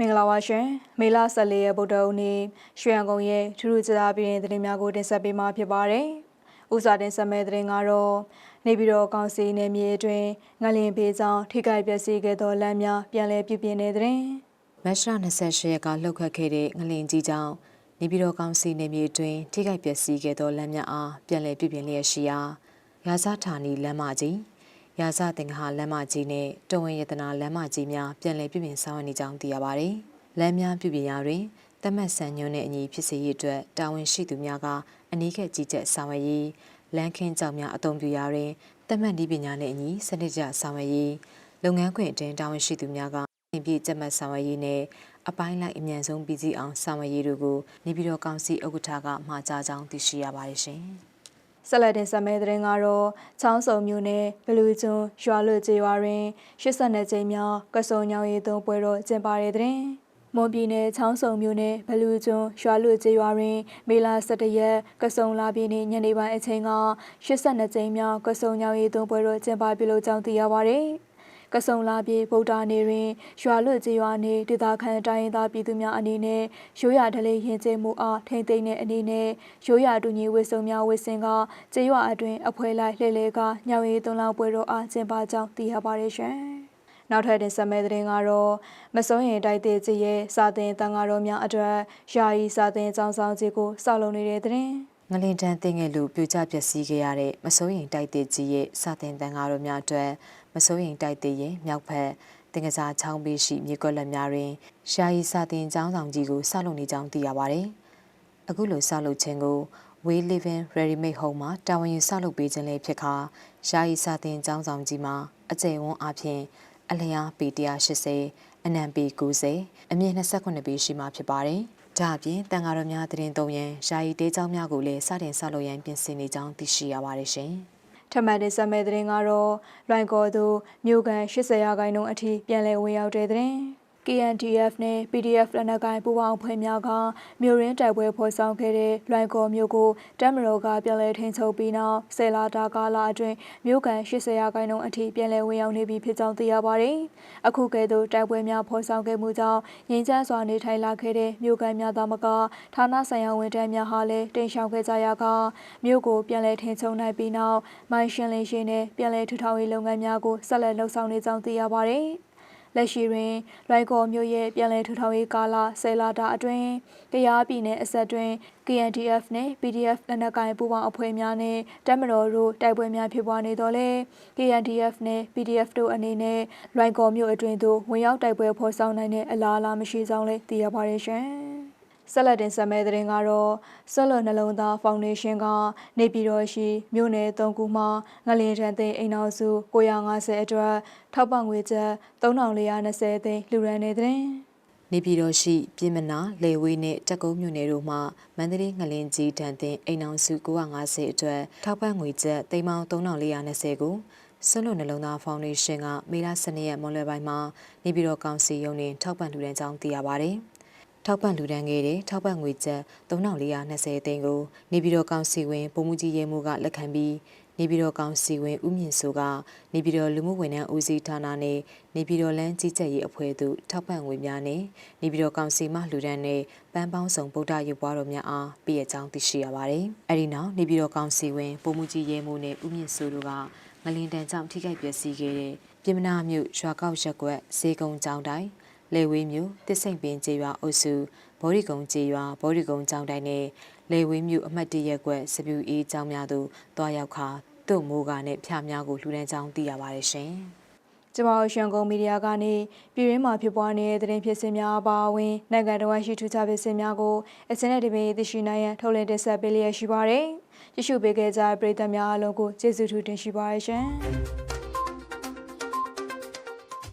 မင်္ဂလာပါရှင်မေလ14ရက်ဗုဒ္ဓဦးနေ့ရွှေရန်ကုန်ရဲ့ထူးထူးခြားခြားပြည်ရင်သတင်းများကိုတင်ဆက်ပေးမှာဖြစ်ပါတယ်။ဥစားတင်ဆက်မဲ့သတင်းကတော့နေပြည်တော်ကောင်စီနယ်မြေအတွင်းငလင်ဘေးကြောင့်ထိခိုက်ပျက်စီးခဲ့သောလမ်းများပြန်လည်ပြုပြင်နေတဲ့သတင်းမတ်လ28ရက်ကလှုပ်ခတ်ခဲ့တဲ့ငလင်ကြီးကြောင့်နေပြည်တော်ကောင်စီနေမြေတွင်ထိခိုက်ပျက်စီးခဲ့သောလမ်းများအားပြန်လည်ပြုပြင်လျက်ရှိရာရာဇဌာနီလမ်းမကြီး ရာဇသင်္ဃာလမ်းမကြီးနဲ့တဝင်းရတနာလမ်းမကြီးများပြန်လည်ပြုပြင်ဆောင်ရွက်နေကြောင်းသိရပါတယ်။လမ်းများပြုပြင်ရာတွင်တမတ်ဆန်ညွန်းတဲ့အညီဖြစ်စေရအတွက်တာဝန်ရှိသူများကအနီးကပ်ကြီးကြပ်ဆောင်ရွက်ရေးလမ်းခင်းကြောင်များအသုံးပြုရာတွင်တမတ်ဒီပညာနဲ့အညီစနစ်ကျဆောင်ရွက်ရေးလုပ်ငန်းခွင်အတွင်းတာဝန်ရှိသူများကအပြည့်ကျက်မှတ်ဆောင်ရွက်ရေးနဲ့အပိုင်းလိုက်အမြန်ဆုံးပြီးစီးအောင်ဆောင်ရွက်ရေးတို့ကိုနေပြည်တော်ကောင်စီဥက္ကဋ္ဌကမှာကြားကြောင်းသိရှိရပါတယ်ရှင်။ ဆက်လက်တင်ဆက်မဲ့သတင်းကတော့ချောင်းစုံမြို့နယ်ဘလူးကျွန်းရွာလွတ်ကျေးရွာတွင်82ကြိမ်မြောက်ကစုံညောင်ရီသွန်းပွဲတော်ကျင်းပတဲ့တဲ့မွန်ပြည်နယ်ချောင်းစုံမြို့နယ်ဘလူးကျွန်းရွာလွတ်ကျေးရွာတွင် မေလ17ရက်ကစုံလာပြည်နေ့ညနေပိုင်းအချိန်က82ကြိမ်မြောက်ကစုံညောင်ရီသွန်းပွဲတော်ကျင်းပပြုလုပ်ကြောင်းသိရပါသည်။ ကဆုံလာပြေဗုဒ္ဓနေတွင်ရွာလွတ်ကြီးရွာနေဒေသခံတိုင်းရင်းသားပြည်သူများအနေနဲ့ရိုးရာဓလေ့ရင်ကျေးမှုအားထိမ့်သိမ့်တဲ့အနေနဲ့ရိုးရာတူညီဝတ်စုံများဝတ်ဆင်ကကျေးရွာအတွင်းအဖွဲလိုက်လှည့်လည်ကညောင်ရည်သွန်းလောင်းပွဲတော်အားကျင်းပကြောင်းသိရပါတယ်ရှင်။နောက်ထပ်တင်ဆက်မဲ့သတင်းကတော့မစိုးရင်တိုက်တဲ့ကြီးရဲ့စာသင်တန်ဃာတော်များအတွက်ယာယီစာသင်ကျောင်းဆောင်ကြီးကိုစောက်လုပ်နေတဲ့သတင်း။ ငလင်တန်းတင်ငယ်လူပြိုကျပျက်စီးခဲ့ရတဲ့မစိုးရင်တိုက်တဲ့ကြီးရဲ့စာတင်တန်ကားတို့များအတွက်မစိုးရင်တိုက်တဲ့ရဲ့မြောက်ဖက်တင်ကစားချောင်းပေးရှိမြေကွက်လက်များတွင်ရှာယီစာတင်ကျောင်းဆောင်ကြီးကိုဆောက်လုပ်နေကြောင်းသိရပါတယ်။အခုလိုဆောက်လုပ်ခြင်းကို We Living Ready Made Home မှာတာဝန်ယူဆောက်လုပ်ပေးခြင်းလေးဖြစ်ခါရှာယီစာတင်ကျောင်းဆောင်ကြီးမှာအကျယ်ဝန်းအပြင်အလျားပေ180အနံပေ90အမြင့်28ပေရှိမှဖြစ်ပါတယ်။ ဒါအပြင်တန်ဃာတော်များတရင်သုံးရန်ယာယီတဲကျောင်းများကိုလည်းစတင်ဆောက်လုပ်ရန်ပြင်ဆင်နေကြောင်းသိရှိရပါတယ်ရှင်။ထပ်မံတင်ဆက်မဲ့သတင်းကတော့လွိုင်ကော်သို့မြို့ကန်80ရာခိုင်နှုန်းအထိပြန်လည်ဝင်ရောက်တဲ့သတင်း KNDF နဲ့ PDF လက်နက်ကိုင်ပူးပေါင်းဖွဲ့များကမြို့ရင်းတိုက်ပွဲဖော်ဆောင်ခဲ့တဲ့လွိုင်ကော်မြို့ကိုတပ်မတော်ကပြန်လည်ထိန်းချုပ်ပြီးနောက်ဆယ်လတာကာလအတွင်းမြို့ကန်80ရာခိုင်နှုန်းအထိပြန်လည်ဝင်ရောက်နေပြီဖြစ်ကြောင်းသိရပါတယ်။အခုကဲ့သို့တိုက်ပွဲများဖော်ဆောင်ခဲ့မှုကြောင့်ငြိမ်းချမ်းစွာနေထိုင်လာခဲ့တဲ့မြို့ကန်များသားမကဌာနဆိုင်ရာဝန်ထမ်းများဟာလည်းတိမ်ရှောင်ခဲ့ကြရကမြို့ကိုပြန်လည်ထိန်းချုပ်နိုင်ပြီးနောက်မိုင်းရှင်းလင်းရေးနဲ့ပြန်လည်ထူထောင်ရေးလုပ်ငန်းများကိုဆက်လက်လှုပ်ဆောင်နေကြောင်းသိရပါတယ်။ လက်ရှိတွင်လွိုင်ကော်မြို့ရဲ့ပြည်내ထူထောင်ရေးကာလဆယ်လတာအတွင်းတရားပြည်နယ်အဆက်တွင် KNDF နှင့် PDF လက်နက်ကိုင်ပူးပေါင်းအဖွဲ့များနှင့်တပ်မတော်တို့တိုက်ပွဲများဖြစ်ပွားနေတော့လဲ KNDF နှင့် PDF တို့အနေနဲ့လွိုင်ကော်မြို့အတွင်းသို့ဝင်ရောက်တိုက်ပွဲဖော်ဆောင်နိုင်တဲ့အလားအလာမရှိကြောင်းလည်းသိရပါတယ်ရှင်။ ဆက်လက်တင်ဆက်မဲ့တဲ့ရင်ကတော့ဆက်လက်နှလုံးသားဖောင်ဒေးရှင်းကနေပြည်တော်ရှိမြို့နယ်၃ခုမှငလျင်ထန်သိန်းအိမ်တော်စု950အတွက်ထောက်ပံ့ငွေကျပ်3420သိန်းလှူဒါန်းနေတဲ့တဲ့နေပြည်တော်ရှိပြည်မနာလေဝေးနဲ့တက်ကုန်းမြို့နယ်တို့မှမန္တလေးငလင်ကြီးတန်တင်အိမ်အောင်စု950အတွက်ထောက်ပံ့ငွေကျပ်သိန်းပေါင်း3420ကိုဆွလွတ်နှလုံးသားဖောင်ဒေးရှင်းကမေလ12ရက်မွန်လွယ်ပိုင်းမှာနေပြည်တော်ကောင်စီရုံးတွင်ထောက်ပံ့လှူဒန်းကြောင်းသိရပါဗျ။ ထောက်ပံ့လူဒန်းခဲ့တဲ့ထောက်ပံ့ငွေကျပ်3420သိန်းကိုနေပြည်တော်ကောင်စီဝင်ပုံမှုကြီးရဲမှုကလက်ခံပြီးနေပြည်တော်ကောင်စီဝင်ဦးမြင့်စိုးကနေပြည်တော်လူမှုဝန်ထမ်းဦးစီးဌာနနဲ့နေပြည်တော်လမ်းကြီးကြပ်ရေးအဖွဲ့သို့ထောက်ပံ့ငွေများနဲ့နေပြည်တော်ကောင်စီမှလှူဒန်းတဲ့ပန်းပေါင်းဆောင်ဗုဒ္ဓရုပ်ပွားတော်များအားပြည့်အကြောင်းသိရှိရပါတယ်။အဲဒီနောက်နေပြည်တော်ကောင်စီဝင်ပုံမှုကြီးရဲမှုနဲ့ဦးမြင့်စိုးတို့ကငလင်တန်ကြောင့်ထိခိုက်ပျက်စီးခဲ့တဲ့ပြည်မနာမြို့ရွာကောက်ရက်ကွက်ဈေးကုန်းကျောင်းတိုင်း လေဝေးမြို့တစ်စိမ့်ပင်ကျေးရွာအုပ်စုဘော်ဒီကုံကျေးရွာဘော်ဒီကုံကျောင်းတိုင်းနဲ့လေဝေးမြို့အမှတ်တရက်ကွက်စပြူအေးကျောင်းများသို့တွားရောက်ခါတို့မိုးကနဲ့ဖျားများကိုလှူဒန်းကြောင်းသိရပါတယ်ရှင်။ကျမတို့ရှန်ကုန်မီဒီယာကနေပြည်ရင်းမှာဖြစ်ပွားနေတဲ့သတင်းဖြစ်စဉ်များအပါအဝင်နိုင်ငံတော်ရှိထူးခြားဖြစ်စဉ်များကိုအစင်းနဲ့တပင်းသိရှိနိုင်ရန်ထုတ်လင်းတင်ဆက်ပေးလျက်ရှိပါတယ်။ကြည့်ရှုပေးခဲ့ကြတဲ့ပရိသတ်များအားလုံးကိုကျေးဇူးထူးတင်ရှိပါရရှင်။